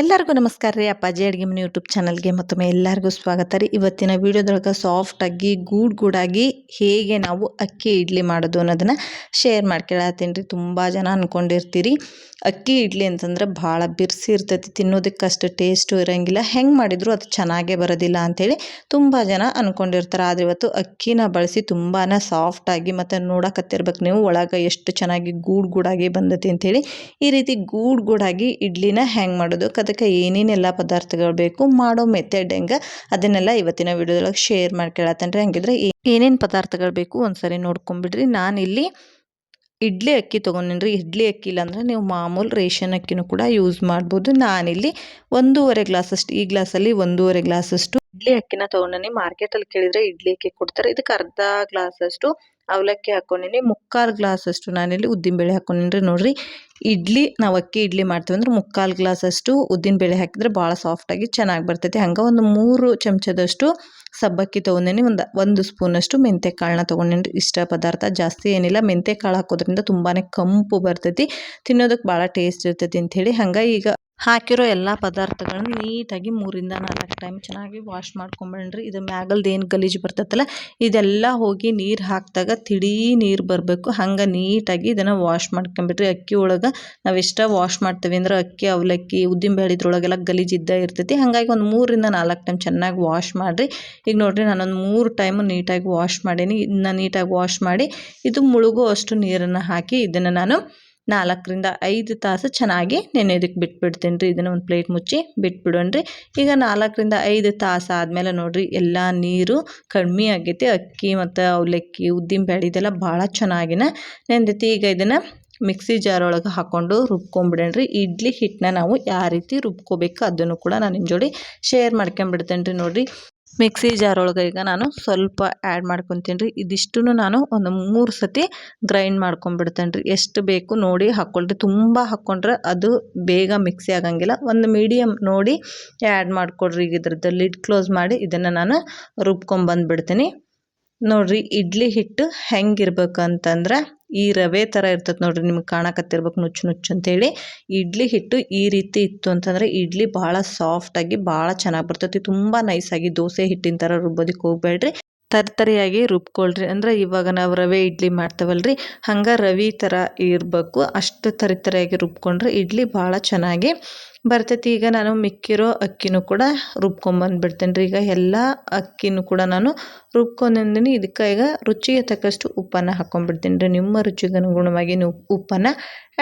ಎಲ್ಲರಿಗೂ ನಮಸ್ಕಾರ ರೀ ಅಪ್ಪಾಜಿ ಅಡುಗೆ ಮನೆ ಯೂಟ್ಯೂಬ್ ಚಾನಲ್ಗೆ ಮತ್ತೊಮ್ಮೆ ಎಲ್ಲರಿಗೂ ಸ್ವಾಗತ ರೀ. ಇವತ್ತಿನ ವಿಡಿಯೋದೊಳಗೆ ಸಾಫ್ಟಾಗಿ ಗೂಡ್ ಗೂಡಾಗಿ ಹೇಗೆ ನಾವು ಅಕ್ಕಿ ಇಡ್ಲಿ ಮಾಡೋದು ಅನ್ನೋದನ್ನು ಶೇರ್ ಮಾಡ್ಕೊಳತ್ತೀನಿ ರೀ. ತುಂಬ ಜನ ಅಂದ್ಕೊಂಡಿರ್ತೀರಿ ಅಕ್ಕಿ ಇಡ್ಲಿ ಅಂತಂದ್ರೆ ಭಾಳ ಬಿರ್ಸಿ ಇರ್ತೈತಿ, ತಿನ್ನೋದಕ್ಕೆ ಅಷ್ಟು ಟೇಸ್ಟು ಇರೋಂಗಿಲ್ಲ. ಹೆಂಗೆ ಮಾಡಿದರೂ ಅದು ಚೆನ್ನಾಗೇ ಬರೋದಿಲ್ಲ ಅಂಥೇಳಿ ತುಂಬ ಜನ ಅಂದ್ಕೊಂಡಿರ್ತಾರೆ ಆದರೆ ಇವತ್ತು ಅಕ್ಕಿನ ಬಳಸಿ ತುಂಬಾ ಸಾಫ್ಟಾಗಿ ಮತ್ತು ನೋಡಕತ್ತಿರ್ಬೇಕು ನೀವು. ಒಳಗೆ ಎಷ್ಟು ಚೆನ್ನಾಗಿ ಗೂಡ್ ಗೂಡಾಗಿ ಬಂದೈತಿ ಅಂಥೇಳಿ ಈ ರೀತಿ ಗೂಡ್ ಗೂಡಾಗಿ ಇಡ್ಲಿನ ಹೆಂಗೆ ಮಾಡೋದು ಅದಕ್ಕೆ ಏನೇನೆಲ್ಲ ಪದಾರ್ಥಗಳು ಬೇಕು ಮಾಡೋ ಮೆಥಡ್ ಹೆಂಗೆ ಅದನ್ನೆಲ್ಲ ಇವತ್ತಿನ ವಿಡಿಯೋದೊಳಗೆ ಶೇರ್ ಮಾಡ್ಕೊಳತ್ತೇನೆ ಹಂಗಿದ್ರೆ ಏನೇನು ಪದಾರ್ಥಗಳು ಬೇಕು ಒಂದ್ಸರಿ ನೋಡ್ಕೊಂಬಿಡ್ರಿ. ನಾನಿಲ್ಲಿ ಇಡ್ಲಿ ಅಕ್ಕಿ ತೊಗೊಂಡಿನ್ರಿ. ಇಡ್ಲಿ ಅಕ್ಕಿ ಇಲ್ಲಾಂದರೆ ನೀವು ಮಾಮೂಲು ರೇಷನ್ ಅಕ್ಕಿನೂ ಕೂಡ ಯೂಸ್ ಮಾಡ್ಬೋದು. ನಾನಿಲ್ಲಿ ಒಂದೂವರೆ ಗ್ಲಾಸಷ್ಟು, ಈ ಗ್ಲಾಸಲ್ಲಿ ಒಂದೂವರೆ ಗ್ಲಾಸಷ್ಟು ಇಡ್ಲಿ ಅಕ್ಕಿನ ತೊಗೊಂಡಿ ಮಾರ್ಕೆಟಲ್ಲಿ ಕೇಳಿದರೆ ಇಡ್ಲಿ ಅಕ್ಕಿ ಕೊಡ್ತಾರೆ. ಇದಕ್ಕೆ ಅರ್ಧ ಗ್ಲಾಸಷ್ಟು ಅವಲಕ್ಕಿ ಹಾಕ್ಕೊಂಡಿನಿ ಮುಕ್ಕಾಲು ಗ್ಲಾಸಷ್ಟು ನಾನಿಲ್ಲಿ ಉದ್ದಿನಬೇಳೆ ಹಾಕ್ಕೊಂಡಿನಿ ನೋಡಿರಿ. ಇಡ್ಲಿ, ನಾವು ಅಕ್ಕಿ ಇಡ್ಲಿ ಮಾಡ್ತೀವಿ ಅಂದ್ರೆ ಮುಕ್ಕಾಲು ಗ್ಲಾಸಷ್ಟು ಉದ್ದಿನಬೇಳೆ ಹಾಕಿದ್ರೆ ಭಾಳ ಸಾಫ್ಟಾಗಿ ಚೆನ್ನಾಗಿ ಬರ್ತೈತಿ. ಹಂಗೆ ಒಂದು ಮೂರು ಚಮಚದಷ್ಟು ಸಬ್ಬಕ್ಕಿ ತೊಗೊಂಡಿನಿ, ಒಂದು ಒಂದು ಸ್ಪೂನಷ್ಟು ಮೆಂತ್ಯ ಕಾಳನ್ನ ತೊಗೊಂಡೇನಿ ಇಷ್ಟ ಪದಾರ್ಥ ಜಾಸ್ತಿ ಏನಿಲ್ಲ ಮೆಂತ್ಯ ಕಾಳು ಹಾಕೋದ್ರಿಂದ ತುಂಬಾ ಕಂಪು ಬರ್ತೈತಿ ತಿನ್ನೋದಕ್ಕೆ ಭಾಳ ಟೇಸ್ಟ್ ಇರ್ತೈತಿ ಅಂಥೇಳಿ ಹಂಗೆ ಈಗ ಹಾಕಿರೋ ಎಲ್ಲ ಪದಾರ್ಥಗಳನ್ನ ನೀಟಾಗಿ ಮೂರಿಂದ ನಾಲ್ಕು ಟೈಮ್ ಚೆನ್ನಾಗಿ ವಾಶ್ ಮಾಡ್ಕೊಂಬೇಡ್ರಿ. ಇದು ಮ್ಯಾಗಲ್ದು ಏನು ಗಲೀಜು ಬರ್ತೈತಲ್ಲ, ಇದೆಲ್ಲ ಹೋಗಿ ನೀರು ಹಾಕಿದಾಗ ತಿಳಿ ನೀರು ಬರಬೇಕು. ಹಂಗೆ ನೀಟಾಗಿ ಇದನ್ನು ವಾಶ್ ಮಾಡ್ಕೊಂಬಿಡ್ರಿ. ಅಕ್ಕಿ ಒಳಗೆ ನಾವು ವಾಶ್ ಮಾಡ್ತೀವಿ ಅಂದ್ರೆ ಅಕ್ಕಿ, ಅವಲಕ್ಕಿ ಉದ್ದಿನ ಇದ್ರೊಳಗೆಲ್ಲ ಗಲೀಜು ಇದ್ದೇ ಇರ್ತೈತಿ. ಹಾಗಾಗಿ ಒಂದು ಮೂರಿಂದ ನಾಲ್ಕು ಟೈಮ್ ಚೆನ್ನಾಗಿ ವಾಶ್ ಮಾಡಿರಿ. ಈಗ ನೋಡಿರಿ ನಾನೊಂದು ಮೂರು ಟೈಮು ನೀಟಾಗಿ ವಾಶ್ ಮಾಡೀನಿ. ಇದನ್ನ ನೀಟಾಗಿ ವಾಶ್ ಮಾಡಿ, ಇದು ಮುಳುಗೋ ಅಷ್ಟು ನೀರನ್ನು ಹಾಕಿ ಇದನ್ನು ನಾನು ನಾಲ್ಕರಿಂದ ಐದು ತಾಸು ಚೆನ್ನಾಗಿ ನೆನೆಯೋದಕ್ಕೆ ಬಿಟ್ಬಿಡ್ತೀನಿ ರೀ. ಇದನ್ನು ಒಂದು ಪ್ಲೇಟ್ ಮುಚ್ಚಿ ಬಿಟ್ಬಿಡೋಣ ರೀ. ಈಗ ನಾಲ್ಕರಿಂದ ಐದು ತಾಸು ಆದಮೇಲೆ ನೋಡಿರಿ, ಎಲ್ಲ ನೀರು ಕಡಿಮೆ ಆಗೈತಿ. ಅಕ್ಕಿ ಮತ್ತು ಅವಲಕ್ಕಿ, ಉದ್ದಿನ ಬೇಳೆ ಇದೆಲ್ಲ ಭಾಳ ಚೆನ್ನಾಗಿನ ನೆಂದೈತಿ. ಈಗ ಇದನ್ನು ಮಿಕ್ಸಿ ಜಾರ್ ಒಳಗೆ ಹಾಕ್ಕೊಂಡು ರುಬ್ಕೊಂಬಿಡೇನ್ರಿ ಇಡ್ಲಿ ಹಿಟ್ಟನ್ನ ನಾವು ಯಾವ ರೀತಿ ರುಬ್ಕೋಬೇಕು ಅದನ್ನು ಕೂಡ ನಾನು ನಿಮ್ಮ ಜೋಡಿ ಶೇರ್ ಮಾಡ್ಕೊಂಬಿಡ್ತೇನೆ ರೀ ನೋಡಿರಿ. ಮಿಕ್ಸಿ ಜಾರ್ ಒಳಗೆ ಈಗ ನಾನು ಸ್ವಲ್ಪ ಆ್ಯಡ್ ಮಾಡ್ಕೊತೀನಿ ರೀ. ಇದಿಷ್ಟು ನಾನು ಒಂದು ಮೂರು ಸತಿ ಗ್ರೈಂಡ್ ಮಾಡ್ಕೊಂಬಿಡ್ತೇನೆ ರೀ ಎಷ್ಟು ಬೇಕು ನೋಡಿ ಹಾಕ್ಕೊಳ್ರಿ ತುಂಬ ಹಾಕ್ಕೊಂಡ್ರೆ ಅದು ಬೇಗ ಮಿಕ್ಸಿ ಆಗಂಗಿಲ್ಲ. ಒಂದು ಮೀಡಿಯಮ್ ನೋಡಿ ಆ್ಯಡ್ ಮಾಡಿಕೊಡ್ರಿ. ಈಗ ಇದ್ರದ್ದು ಲಿಡ್ ಕ್ಲೋಸ್ ಮಾಡಿ ಇದನ್ನು ನಾನು ರುಬ್ಕೊಂಬಂದ್ಬಿಡ್ತೀನಿ. ನೋಡಿರಿ, ಇಡ್ಲಿ ಹಿಟ್ಟು ಹೆಂಗಿರ್ಬೇಕು ಅಂತಂದ್ರೆ ಈ ರವೆ ಥರ ಇರ್ತದೆ ನೋಡ್ರಿ, ನಿಮ್ಗೆ ಕಾಣಕತ್ತಿರ್ಬೇಕು ನುಚ್ಚು ನುಚ್ಚು ಅಂತೇಳಿ. ಇಡ್ಲಿ ಹಿಟ್ಟು ಈ ರೀತಿ ಇತ್ತು ಅಂತಂದರೆ ಇಡ್ಲಿ ಭಾಳ ಸಾಫ್ಟಾಗಿ ಭಾಳ ಚೆನ್ನಾಗಿ ಬರ್ತೈತಿ, ತುಂಬ ನೈಸಾಗಿ ದೋಸೆ ಹಿಟ್ಟಿನ ಥರ ರುಬ್ಬೋದಕ್ಕೆ ಹೋಗ್ಬೇಡ್ರಿ. ತರ್ತರಿಯಾಗಿ ರುಬ್ಕೊಳ್ರಿ, ಅಂದ್ರೆ ಇವಾಗ ನಾವು ರವೆ ಇಡ್ಲಿ ಮಾಡ್ತೇವಲ್ರಿ, ಹಂಗೆ ರವೆ ಥರ ಇರಬೇಕು. ಅಷ್ಟು ತರಿತರಿಯಾಗಿ ರುಬ್ಕೊಂಡ್ರೆ ಇಡ್ಲಿ ಭಾಳ ಚೆನ್ನಾಗಿ ಬರ್ತೈತಿ. ಈಗ ನಾನು ಮಿಕ್ಕಿರೋ ಅಕ್ಕಿನೂ ಕೂಡ ರುಬ್ಕೊಂಬಂದ್ಬಿಡ್ತೇನೆ ರೀ ಈಗ ಎಲ್ಲ ಅಕ್ಕಿನೂ ಕೂಡ ನಾನು ರುಬ್ಕೊಂಡಿದ್ದೀನಿ ಇದಕ್ಕೆ ಈಗ ರುಚಿಗೆ ತಕ್ಕಷ್ಟು ಉಪ್ಪನ್ನು ಹಾಕ್ಕೊಂಡ್ಬಿಡ್ತೀನಿ ರೀ ನಿಮ್ಮ ರುಚಿಗೆ ಅನುಗುಣವಾಗಿ ನೀವು ಉಪ್ಪನ್ನು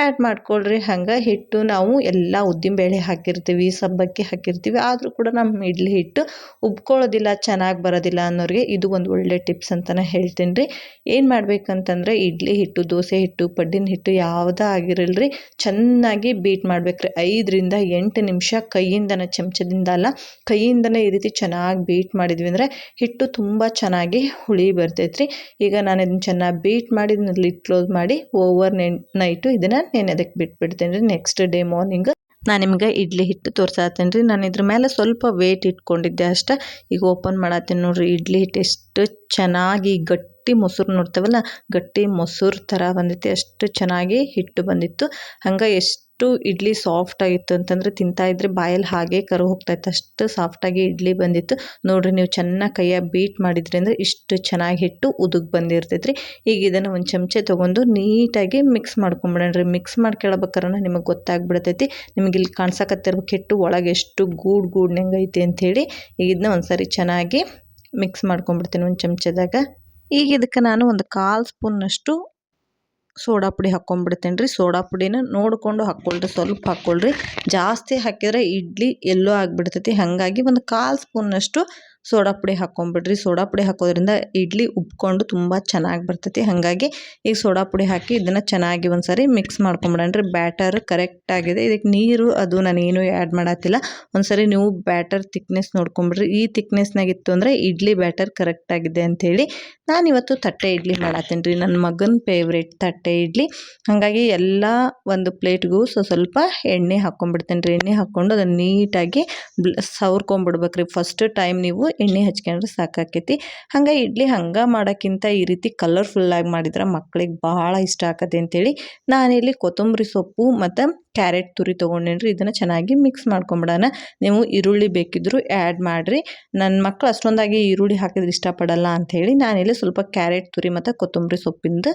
ಆ್ಯಡ್ ಮಾಡ್ಕೊಳ್ರಿ. ಹಂಗೆ ಹಿಟ್ಟು ನಾವು ಎಲ್ಲ ಉದ್ದಿನಬೇಳೆ ಹಾಕಿರ್ತೀವಿ, ಸಬ್ಬಕ್ಕಿ ಹಾಕಿರ್ತೀವಿ. ಆದರೂ ಕೂಡ ನಮ್ಮ ಇಡ್ಲಿ ಹಿಟ್ಟು ಉಬ್ಕೊಳ್ಳೋದಿಲ್ಲ, ಚೆನ್ನಾಗಿ ಬರೋದಿಲ್ಲ ಅನ್ನೋರಿಗೆ ಇದು ಒಂದು ಒಳ್ಳೆ ಟಿಪ್ಸ್ ಅಂತಲೇ ಹೇಳ್ತೀನಿ ರೀ ಏನು ಮಾಡ್ಬೇಕಂತಂದರೆ ಇಡ್ಲಿ ಹಿಟ್ಟು, ದೋಸೆ ಹಿಟ್ಟು, ಪಡ್ಡಿನ ಹಿಟ್ಟು ಯಾವುದೇ ಆಗಿರಲ್ರಿ, ಚೆನ್ನಾಗಿ ಬೀಟ್ ಮಾಡ್ಬೇಕ್ರಿ. ಐದರಿಂದ ಎಂಟು ನಿಮಿಷ ಕೈಯಿಂದನೇ ಚಮಚದಿಂದ ಅಲ್ಲ ಕೈಯಿಂದನೇ ಈ ರೀತಿ ಚೆನ್ನಾಗಿ ಬೀಟ್ ಮಾಡಿದ್ವಿ ಅಂದರೆ ಹಿಟ್ಟು ತುಂಬ ಚೆನ್ನಾಗಿ ಹುಳಿ ಬರ್ತೈತ್ರಿ. ಈಗ ನಾನು ಇದನ್ನು ಚೆನ್ನಾಗಿ ಬೀಟ್ ಮಾಡಿ ಲಿಟ್ ಕ್ಲೋಸ್ ಮಾಡಿ ಓವರ್ ನೈಟು ಇದನ್ನು ನೆನೆದಕ್ಕೆ ಬಿಟ್ಬಿಡ್ತೇನೆ ರೀ? ನೆಕ್ಸ್ಟ್ ಡೇ ಮಾರ್ನಿಂಗ್ ನಾನು ನಿಮ್ಗೆ ಇಡ್ಲಿ ಹಿಟ್ಟು ತೋರ್ಸಾತೀನಿ ರೀ. ನಾನು ಇದ್ರ ಮೇಲೆ ಸ್ವಲ್ಪ ವೇಟ್ ಇಟ್ಕೊಂಡಿದ್ದೆ ಅಷ್ಟೇ. ಈಗ ಓಪನ್ ಮಾಡತ್ತೀನಿ ನೋಡ್ರಿ, ಇಡ್ಲಿ ಹಿಟ್ಟು ಎಷ್ಟು ಚೆನ್ನಾಗಿ ಗಟ್ಟಿ ಮೊಸರು ನೋಡ್ತೇವಲ್ಲ, ಗಟ್ಟಿ ಮೊಸರು ಥರ ಬಂದಿತ್ತು, ಎಷ್ಟು ಚೆನ್ನಾಗಿ ಹಿಟ್ಟು ಬಂದಿತ್ತು. ಹಂಗೆ ಎಷ್ಟು ಅಷ್ಟು ಇಡ್ಲಿ ಸಾಫ್ಟ್ ಆಗಿತ್ತು ಅಂತಂದ್ರೆ ತಿಂತಾಯಿದ್ರೆ ಬಾಯಲ್ಲಿ ಹಾಗೆ ಕರು ಹೋಗ್ತಾಯಿತ್ತು ಅಷ್ಟು ಸಾಫ್ಟಾಗಿ ಇಡ್ಲಿ ಬಂದಿತ್ತು. ನೋಡಿರಿ ನೀವು ಚೆನ್ನಾಗಿ ಕೈಯಾಗ ಬೀಟ್ ಮಾಡಿದ್ರಿ ಅಂದರೆ ಇಷ್ಟು ಚೆನ್ನಾಗಿ ಹಿಟ್ಟು ಉದುಗ್ ಬಂದಿರ್ತೈತ್ರಿ. ಈಗ ಇದನ್ನು ಒಂದು ಚಮಚೆ ತೊಗೊಂಡು ನೀಟಾಗಿ ಮಿಕ್ಸ್ ಮಾಡ್ಕೊಂಬಿಡೋಣ್ರಿ. ಮಿಕ್ಸ್ ಮಾಡ್ಕೊಳ್ಬೇಕಾರೆ ನಿಮಗೆ ಗೊತ್ತಾಗ್ಬಿಡ್ತೈತಿ. ನಿಮಗೆ ಇಲ್ಲಿ ಕಾಣ್ಸಕತ್ತಿರ್ಬೇಕು ಹಿಟ್ಟು ಒಳಗೆ ಎಷ್ಟು ಗೂಡು ಗೂಡ್ನಂಗೆ ಅಂತ ಅಂಥೇಳಿ ಈಗ ಇದನ್ನ ಒಂದು ಸರಿ ಚೆನ್ನಾಗಿ ಮಿಕ್ಸ್ ಮಾಡ್ಕೊಂಬಿಡ್ತೀನಿ ಒಂದು ಚಮಚದಾಗ. ಈಗ ಇದಕ್ಕೆ ನಾನು ಒಂದು ಕಾಲು ಸ್ಪೂನ್ನಷ್ಟು ಸೋಡಾ ಪುಡಿ ಹಾಕ್ಕೊಂಬಿಡ್ತೇನೆ ರೀ ಸೋಡಾ ಪುಡಿನ ನೋಡಿಕೊಂಡು ಹಾಕ್ಕೊಳ್ರಿ, ಸ್ವಲ್ಪ ಹಾಕ್ಕೊಳ್ರಿ. ಜಾಸ್ತಿ ಹಾಕಿದರೆ ಇಡ್ಲಿ ಎಲ್ಲೋ ಆಗಿಬಿಡ್ತೈತಿ. ಹಾಗಾಗಿ ಒಂದು ಕಾಲು ಸ್ಪೂನ್ನಷ್ಟು ಸೋಡಾ ಪುಡಿ ಹಾಕ್ಕೊಂಬಿಡ್ರಿ. ಸೋಡಾ ಪುಡಿ ಹಾಕೋದ್ರಿಂದ ಇಡ್ಲಿ ಉಬ್ಕೊಂಡು ತುಂಬ ಚೆನ್ನಾಗಿ ಬರ್ತೈತಿ. ಹಾಗಾಗಿ ಈಗ ಸೋಡಾ ಪುಡಿ ಹಾಕಿ ಇದನ್ನು ಚೆನ್ನಾಗಿ ಒಂದು ಸಾರಿ ಮಿಕ್ಸ್ ಮಾಡ್ಕೊಂಬಿಡಣ್ರಿ ಬ್ಯಾಟರ್ ಕರೆಕ್ಟ್ ಆಗಿದೆ. ಇದಕ್ಕೆ ನೀರು, ಅದು ನಾನೇನು ಆ್ಯಡ್ ಮಾಡತ್ತಿಲ್ಲ ಒಂದು ಸರಿ ನೀವು ಬ್ಯಾಟರ್ ತಿಕ್ನೆಸ್ ನೋಡ್ಕೊಂಬಿಡ್ರಿ. ಈ ತಿಕ್ನೆಸ್ನಾಗಿತ್ತು ಅಂದರೆ ಇಡ್ಲಿ ಬ್ಯಾಟರ್ ಕರೆಕ್ಟ್ ಆಗಿದೆ ಅಂಥೇಳಿ ನಾನು ಇವತ್ತು ತಟ್ಟೆ ಇಡ್ಲಿ ಮಾಡತ್ತೀನಿ ರೀ ನನ್ನ ಮಗನ ಫೇವ್ರೇಟ್ ತಟ್ಟೆ ಇಡ್ಲಿ. ಹಾಗಾಗಿ ಎಲ್ಲ ಒಂದು ಪ್ಲೇಟ್ಗೂ ಸೊ ಸ್ವಲ್ಪ ಎಣ್ಣೆ ಹಾಕ್ಕೊಂಬಿಡ್ತೀನಿ ರೀ ಎಣ್ಣೆ ಹಾಕ್ಕೊಂಡು ಅದನ್ನು ನೀಟಾಗಿ ಸವ್ರ್ಕೊಂಬಿಡ್ಬೇಕು ರೀ ಫಸ್ಟ್ ಟೈಮ್ ನೀವು ಎಣ್ಣೆ ಹಚ್ಕೊಂಡ್ರೆ ಸಾಕಾಕೈತಿ. ಹಂಗೆ ಇಡ್ಲಿ ಹಂಗೆ ಮಾಡೋಕ್ಕಿಂತ ಈ ರೀತಿ ಕಲರ್ಫುಲ್ಲಾಗಿ ಮಾಡಿದ್ರೆ ಮಕ್ಳಿಗೆ ಭಾಳ ಇಷ್ಟ ಆಕತಿ ಅಂತೇಳಿ ನಾನಿಲ್ಲಿ ಕೊತ್ತಂಬರಿ ಸೊಪ್ಪು ಮತ್ತು ಕ್ಯಾರೆಟ್ ತುರಿ ತೊಗೊಂಡೇನ್ರಿ, ಇದನ್ನು ಚೆನ್ನಾಗಿ ಮಿಕ್ಸ್ ಮಾಡ್ಕೊಂಬಿಡೋಣ. ನೀವು ಈರುಳ್ಳಿ ಬೇಕಿದ್ದರೂ ಆ್ಯಡ್ ಮಾಡಿರಿ. ನನ್ನ ಮಕ್ಕಳು ಅಷ್ಟೊಂದಾಗಿ ಈರುಳ್ಳಿ ಹಾಕಿದ್ರೆ ಇಷ್ಟಪಡಲ್ಲ ಅಂಥೇಳಿ ನಾನಿಲ್ಲಿ ಸ್ವಲ್ಪ ಕ್ಯಾರೆಟ್ ತುರಿ ಮತ್ತು ಕೊತ್ತಂಬರಿ ಸೊಪ್ಪಿಂದ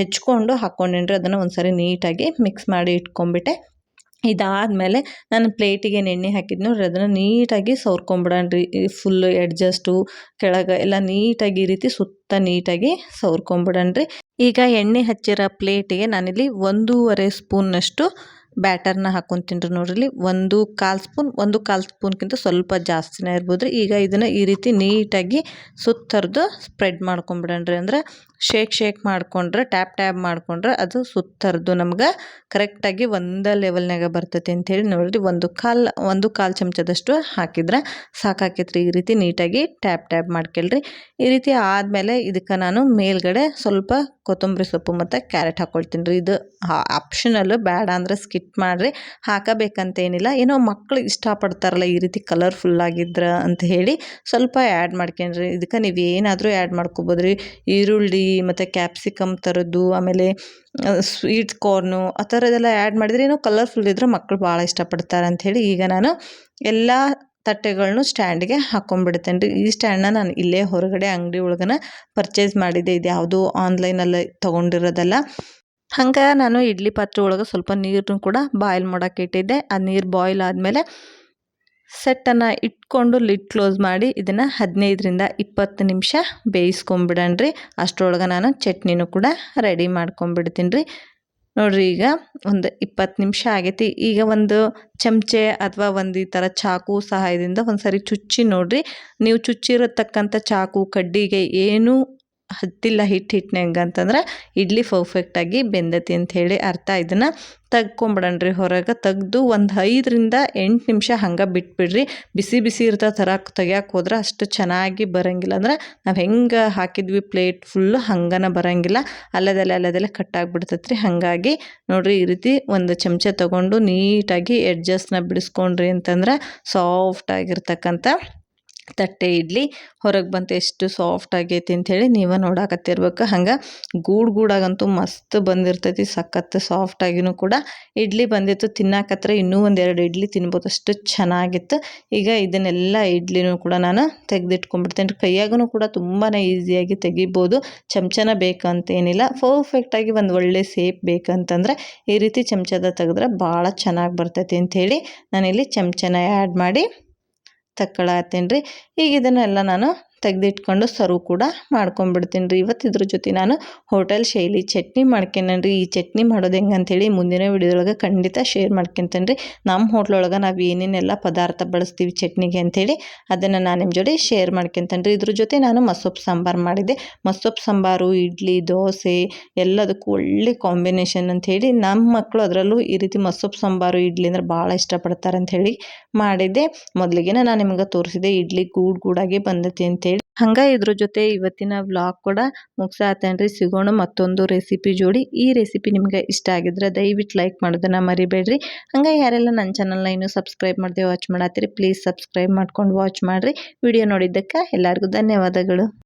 ಹೆಚ್ಕೊಂಡು ಹಾಕ್ಕೊಂಡೇನ್ರಿ ಅದನ್ನು ಒಂದ್ಸರಿ ನೀಟಾಗಿ ಮಿಕ್ಸ್ ಮಾಡಿ ಇಟ್ಕೊಂಬಿಟ್ಟೆ ಇದಾದಮೇಲೆ ನಾನು ಪ್ಲೇಟಿಗೆ ಎಣ್ಣೆ ಹಾಕಿದ್ದು ನೋಡ್ರಿ ಅದನ್ನು ನೀಟಾಗಿ ಸವ್ರ್ಕೊಂಬಿಡೋಣ್ರಿ. ಫುಲ್ಲು ಎಡ್ಜಸ್ಟು ಕೆಳಗೆ ಎಲ್ಲ ನೀಟಾಗಿ ಈ ರೀತಿ ಸುತ್ತ ನೀಟಾಗಿ ಸವ್ರ್ಕೊಂಬಿಡೋಣ್ರಿ. ಈಗ ಎಣ್ಣೆ ಹಚ್ಚಿರೋ ಪ್ಲೇಟಿಗೆ ನಾನಿಲ್ಲಿ ಒಂದೂವರೆ ಸ್ಪೂನ್ನಷ್ಟು ಬ್ಯಾಟರ್ನ ಹಾಕ್ಕೊಂತೀನಿ ರೀ ನೋಡ್ರಿ ಒಂದು ಕಾಲು ಸ್ಪೂನ್, ಒಂದು ಕಾಲು ಸ್ಪೂನ್ಗಿಂತ ಸ್ವಲ್ಪ ಜಾಸ್ತಿನೇ ಇರ್ಬೋದು ರೀ ಈಗ ಇದನ್ನು ಈ ರೀತಿ ನೀಟಾಗಿ ಸುತ್ತರ್ದು ಸ್ಪ್ರೆಡ್ ಮಾಡ್ಕೊಂಬಿಡೋಣ್ರಿ. ಅಂದ್ರೆ ಶೇಕ್ ಶೇಕ್ ಮಾಡಿಕೊಂಡ್ರೆ ಟ್ಯಾಪ್ ಟ್ಯಾಪ್ ಮಾಡಿಕೊಂಡ್ರೆ ಅದು ಸುತ್ತರ್ದು ನಮ್ಗೆ ಕರೆಕ್ಟಾಗಿ ಒಂದೇ ಲೆವೆಲ್ನಾಗ ಬರ್ತೈತಿ ಅಂಥೇಳಿ ನೋಡಿರಿ. ಒಂದು ಕಾಲು ಒಂದು ಕಾಲು ಚಮಚದಷ್ಟು ಹಾಕಿದ್ರೆ ಸಾಕಾಕೈತ್ರಿ ಈ ರೀತಿ ನೀಟಾಗಿ ಟ್ಯಾಪ್ ಟ್ಯಾಪ್ ಮಾಡ್ಕೊಳ್ರಿ. ಈ ರೀತಿ ಆದಮೇಲೆ ಇದಕ್ಕೆ ನಾನು ಮೇಲ್ಗಡೆ ಸ್ವಲ್ಪ ಕೊತ್ತಂಬರಿ ಸೊಪ್ಪು ಮತ್ತು ಕ್ಯಾರೆಟ್ ಹಾಕ್ಕೊಳ್ತೀನಿ ರೀ. ಇದು ಆಪ್ಷನಲ್ಲು ಬೇಡ ಅಂದರೆ ಸ್ಕಿಪ್ ಮಾಡಿರಿ. ಹಾಕಬೇಕಂತೇನಿಲ್ಲ. ಏನೋ ಮಕ್ಕಳು ಇಷ್ಟಪಡ್ತಾರಲ್ಲ ಈ ರೀತಿ ಕಲರ್ಫುಲ್ ಆಗಿದ್ರೆ ಅಂತ ಹೇಳಿ ಸ್ವಲ್ಪ ಆ್ಯಡ್ ಮಾಡ್ಕೊಂಡ್ರಿ ಇದಕ್ಕೆ ನೀವು ಏನಾದರೂ ಆ್ಯಡ್ ಮಾಡ್ಕೊಬೋದು ರೀ ಈರುಳ್ಳಿ ಮತ್ತು ಕ್ಯಾಪ್ಸಿಕಮ್ ಥರದ್ದು ಆಮೇಲೆ ಸ್ವೀಟ್ ಕಾರ್ನು ಆ ಥರದ್ದೆಲ್ಲ ಆ್ಯಡ್ ಮಾಡಿದರೆ ಏನೋ ಕಲರ್ಫುಲ್ ಇದ್ದರೆ ಮಕ್ಕಳು ಭಾಳ ಇಷ್ಟಪಡ್ತಾರೆ ಅಂಥೇಳಿ ಈಗ ನಾನು ಎಲ್ಲ ತಟ್ಟೆಗಳನ್ನು ಸ್ಟ್ಯಾಂಡ್ಗೆ ಹಾಕೊಂಡ್ಬಿಡ್ತೇನೆ ರೀ ಈ ಸ್ಟ್ಯಾಂಡನ್ನ ನಾನು ಇಲ್ಲೇ ಹೊರಗಡೆ ಅಂಗಡಿ ಒಳಗನ ಪರ್ಚೇಸ್ ಮಾಡಿದ್ದೆ. ಇದು ಯಾವುದೂ ಆನ್ಲೈನಲ್ಲಿ ತೊಗೊಂಡಿರೋದಲ್ಲ. ಹಂಗೆ ನಾನು ಇಡ್ಲಿ ಪಾತ್ರೆ ಒಳಗೆ ಸ್ವಲ್ಪ ನೀರನ್ನು ಕೂಡ ಬಾಯ್ಲ್ ಮಾಡೋಕೆ ಇಟ್ಟಿದ್ದೆ. ಆ ನೀರು ಬಾಯ್ಲ್ ಆದಮೇಲೆ ಸೆಟ್ಟನ್ನು ಇಟ್ಕೊಂಡು ಲಿಡ್ ಕ್ಲೋಸ್ ಮಾಡಿ ಇದನ್ನು ಹದಿನೈದರಿಂದ ಇಪ್ಪತ್ತು ನಿಮಿಷ ಬೇಯಿಸ್ಕೊಂಬಿಡಣ್ರಿ. ಅಷ್ಟರೊಳಗೆ ನಾನು ಚಟ್ನಿನೂ ಕೂಡ ರೆಡಿ ಮಾಡ್ಕೊಂಬಿಡ್ತೀನಿ ರೀ. ನೋಡಿರಿ ಈಗ ಒಂದು ಇಪ್ಪತ್ತು ನಿಮಿಷ ಆಗೈತಿ. ಈಗ ಒಂದು ಚಮಚೆ ಅಥವಾ ಒಂದು ಈ ಥರ ಚಾಕು ಸಹಾಯದಿಂದ ಒಂದು ಸರಿ ಚುಚ್ಚಿ ನೋಡಿರಿ. ನೀವು ಚುಚ್ಚಿರತಕ್ಕಂಥ ಚಾಕು, ಕಡ್ಡಿಗೆ ಏನೂ ಹತ್ತಿಲ್ಲ ಹಿಟ್ಟು ಹಿಟ್ಟಿನಂಗೆ ಅಂತಂದ್ರೆ ಇಡ್ಲಿ ಪರ್ಫೆಕ್ಟಾಗಿ ಬೆಂದತಿ ಅಂಥೇಳಿ ಅರ್ಥ. ಇದನ್ನು ತೆಗ್ಕೊಂಬಿಡಣ್ರಿ ಹೊರಗೆ. ತೆಗ್ದು ಒಂದು ಐದರಿಂದ ಎಂಟು ನಿಮಿಷ ಹಂಗೆ ಬಿಟ್ಬಿಡ್ರಿ. ಬಿಸಿ ಬಿಸಿ ಇರ್ತಾ ಥರ ತೆಗಿಯಕ್ಕೆ ಹೋದ್ರೆ ಅಷ್ಟು ಚೆನ್ನಾಗಿ ಬರೋಂಗಿಲ್ಲ. ಅಂದ್ರೆ ನಾವು ಹೆಂಗೆ ಹಾಕಿದ್ವಿ ಪ್ಲೇಟ್ ಫುಲ್ಲು ಹಂಗನ ಬರೋಂಗಿಲ್ಲ. ಅಲ್ಲದಲ್ಲೇ ಅಲ್ಲದಲ್ಲೇ ಕಟ್ ರೀ ಹಾಗಾಗಿ ನೋಡಿರಿ ಈ ರೀತಿ ಒಂದು ಚಮಚ ತೊಗೊಂಡು ನೀಟಾಗಿ ಎಡ್ಜಸ್ಟ್ನ ಬಿಡಿಸ್ಕೊಂಡ್ರಿ ಅಂತಂದ್ರೆ ಸಾಫ್ಟಾಗಿರ್ತಕ್ಕಂಥ ತಟ್ಟೆ ಇಡ್ಲಿ, ಹೊರಗೆ ಬಂತು ಎಷ್ಟು ಸಾಫ್ಟ್ ಆಗೈತಿ ಅಂಥೇಳಿ ನೀವು ನೋಡಾಕತ್ತಿರ್ಬೇಕು. ಹಂಗೆ ಗೂಡು ಗೂಡಾಗಂತೂ ಮಸ್ತ್ ಬಂದಿರ್ತೈತಿ, ಸಖತ್ ಸಾಫ್ಟಾಗಿನೂ ಕೂಡ. ಇಡ್ಲಿ ಬಂದಿತ್ತು, ತಿನ್ನಾಕತ್ರ ಇನ್ನೂ ಒಂದೆರಡು ಇಡ್ಲಿ ತಿನ್ಬೋದು, ಅಷ್ಟು ಚೆನ್ನಾಗಿತ್ತು. ಈಗ ಇದನ್ನೆಲ್ಲ ಇಡ್ಲಿನೂ ಕೂಡ ನಾನು ತೆಗೆದಿಟ್ಕೊಂಡ್ಬಿಡ್ತೇನೆ. ಕೈಯಾಗೂ ಕೂಡ ತುಂಬಾ ಈಸಿಯಾಗಿ ತೆಗಿಬೋದು. ಚಮಚನ ಬೇಕಂತೇನಿಲ್ಲ. ಪರ್ಫೆಕ್ಟಾಗಿ ಒಂದು ಒಳ್ಳೆ ಸೇಪ್ ಬೇಕಂತಂದರೆ ಈ ರೀತಿ ಚಮಚದ ತೆಗೆದ್ರೆ ಭಾಳ ಚೆನ್ನಾಗಿ ಬರ್ತೈತಿ ಅಂಥೇಳಿ ನಾನಿಲ್ಲಿ ಚಮಚನ ಆ್ಯಡ್ ಮಾಡಿ ತಕ್ಕೊಳತ್ತೀನಿ ರೀ ಈಗ ಇದನ್ನೆಲ್ಲ ನಾನು ತೆಗೆದಿಟ್ಕೊಂಡು ಸರ್ವ್ ಕೂಡ ಮಾಡ್ಕೊಂಬಿಡ್ತೀನಿ ರೀ. ಇವತ್ತು ಇದ್ರ ಜೊತೆ ನಾನು ಹೋಟೆಲ್ ಶೈಲಿ ಚಟ್ನಿ ಮಾಡ್ಕೊಂಡ್ರಿ ಈ ಚಟ್ನಿ ಮಾಡೋದು ಹೆಂಗೆ ಅಂಥೇಳಿ ಮುಂದಿನ ವಿಡಿಯೋದೊಳಗೆ ಖಂಡಿತ ಶೇರ್ ಮಾಡ್ಕೊತೇನೆ ರೀ. ನಮ್ಮ ಹೋಟ್ಲೊಳಗೆ ನಾವು ಏನೇನೆಲ್ಲ ಪದಾರ್ಥ ಬಳಸ್ತೀವಿ ಚಟ್ನಿಗೆ ಅಂಥೇಳಿ ಅದನ್ನು ನಾನು ನಿಮ್ಮ ಜೊತೆ ಶೇರ್ ಮಾಡ್ಕೊತೇನೆ ರೀ. ಇದ್ರ ಜೊತೆ ನಾನು ಮಸೊಪ್ಪು ಸಾಂಬಾರು ಮಾಡಿದ್ದೆ. ಮಸೊಪ್ಪು ಸಾಂಬಾರು, ಇಡ್ಲಿ, ದೋಸೆ ಎಲ್ಲದಕ್ಕೂ ಒಳ್ಳೆ ಕಾಂಬಿನೇಷನ್ ಅಂಥೇಳಿ ನಮ್ಮ ಮಕ್ಕಳು ಅದರಲ್ಲೂ ಈ ರೀತಿ ಮಸೊಪ್ಪು ಸಾಂಬಾರು, ಇಡ್ಲಿ ಅಂದ್ರೆ ಭಾಳ ಇಷ್ಟಪಡ್ತಾರೆ ಅಂಥೇಳಿ ಮಾಡಿದ್ದೆ. ಮೊದಲಿಗೆ ನಾನು ನಿಮ್ಗೆ ತೋರಿಸಿದೆ ಇಡ್ಲಿ ಗೂಡು ಗೂಡಾಗಿ ಬಂದೈತಿ ಅಂತ ಅಂತೇಳಿ ಹಂಗೆ ಇದ್ರ ಜೊತೆ ಇವತ್ತಿನ ವ್ಲಾಗ್ ಕೂಡ ಮುಗಿಸಾತೇನ್ರಿ. ಸಿಗೋಣ ಮತ್ತೊಂದು ರೆಸಿಪಿ ಜೋಡಿ. ಈ ರೆಸಿಪಿ ನಿಮ್ಗೆ ಇಷ್ಟ ಆಗಿದ್ರೆ ದಯವಿಟ್ಟು ಲೈಕ್ ಮಾಡೋದನ್ನ ಮರಿಬೇಡ್ರಿ. ಹಂಗೆ ಯಾರೆಲ್ಲ ನನ್ನ ಚಾನಲ್ನ ಇನ್ನೂ ಸಬ್ಸ್ಕ್ರೈಬ್ ಮಾಡದೆ ವಾಚ್ ಮಾಡತ್ತೀರಿ ಪ್ಲೀಸ್ ಸಬ್ಸ್ಕ್ರೈಬ್ ಮಾಡ್ಕೊಂಡು ವಾಚ್ ಮಾಡಿರಿ. ವಿಡಿಯೋ ನೋಡಿದ್ದಕ್ಕೆ ಎಲ್ಲರಿಗೂ ಧನ್ಯವಾದಗಳು.